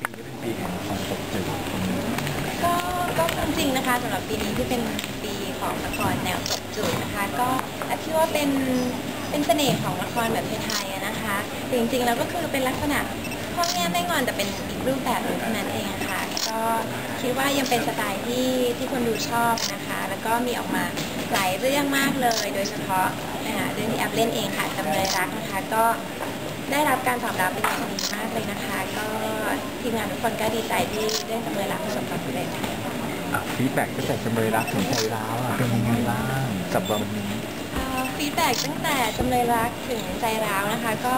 ปีนี้เป็นปีแห่งความตกจืดก็ก็จริงนะคะสำหรับปีนี้ที่เป็นปีของละครแนวตบจูดนะคะ ก็แอบคิดว่าเป็นเป็นเสน่ห์ของละครแบบไทยๆอะนะคะจริงๆแล้วก็คือเป็นลักษณะพ่อแง่แม่งอนแต่เป็นอีกรูปแบบหนึงเท่านั้นเองะค่ะก็คิดว่ายังเป็นสไตล์ที่ที่คนดูชอบนะคะ แล้วก็มีออกมาหลายเรื่องมากเลย โดยเฉพาะนะคะเรื่องที่แอปเล่นเองค่ะจำเลยรักนะคะ ก็ได้รับการตอบรับเป็นอย่างดีมากเลยนะคะ ก็ มงานทุกคนก็ดีใจที่เรื่องจำเลยรักประสบความสำเร็จค่ะฟีดแบ็กตั้งแต่จำเลยรักถึงใจร้าวอะเป็นยังไงบ้างสำหรับวันนี้ฟีดแบ็กตั้งแต่จำเลยรักถึงใจร้าวนะคะ ก็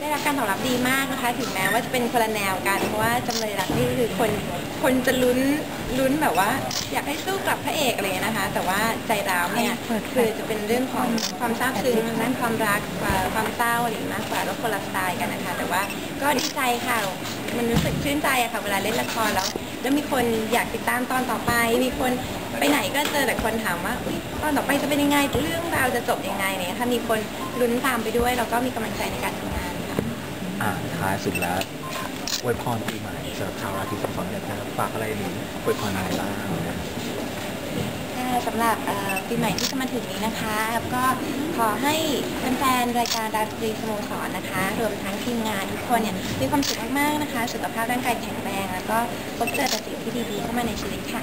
ได้รับการตอบรับดีมากนะคะ ถึงแม้ว่าจะเป็นคนละแนวกันเพราะว่าจำเลยรักนี่คือคนคนจะลุ้นลุ้นแบบว่า อยากให้สู้กลับพระเอกอะไรอย่างเงี้ยนะคะ แต่ว่าใจร้าวเนี่ยคือจะเป็นเรื่องของความซาบซึ้งทางด้านความรักกว่าความเศร้าอะไรอย่างเงี้ยมากกว่าแล้วคนละสไตล์กันนะคะ แต่ว่าก็ดีใจค่ะ มันรู้สึกชื่นใจอะค่ะ เวลาเล่นละครแล้ว แล้วมีคนอยากติดตามตอนต่อไป มีคนไปไหนก็เจอแต่คนถามว่าอุ๊ยตอนต่อไปจะเป็นยังไง เรื่องราวจะจบยังไงเนี่ยถ้ามีคนลุ้นตามไปด้วย เราก็มีกำลังใจในการทำงานค่ะอ่าท้ายสุดแล้วอวยพรปีใหม่สำหรับชาวราศีสองเนี่ยนะครับฝากอะไรหรืออวยพรอะไรบ้างค่ะ สำหรับปีใหม่ที่จะมาถึงนี้นะคะ ก็ขอให้แฟนๆรายการดาร์ตรีสโมสรนะคะ รวมทั้งทีมงานทุกคนเนี่ยมีความสุขมากๆนะคะ สุขภาพร่างกายแข็งแรง แล้วก็พบเจอแต่สิ่งที่ดีๆเข้ามาในชีวิตค่ะ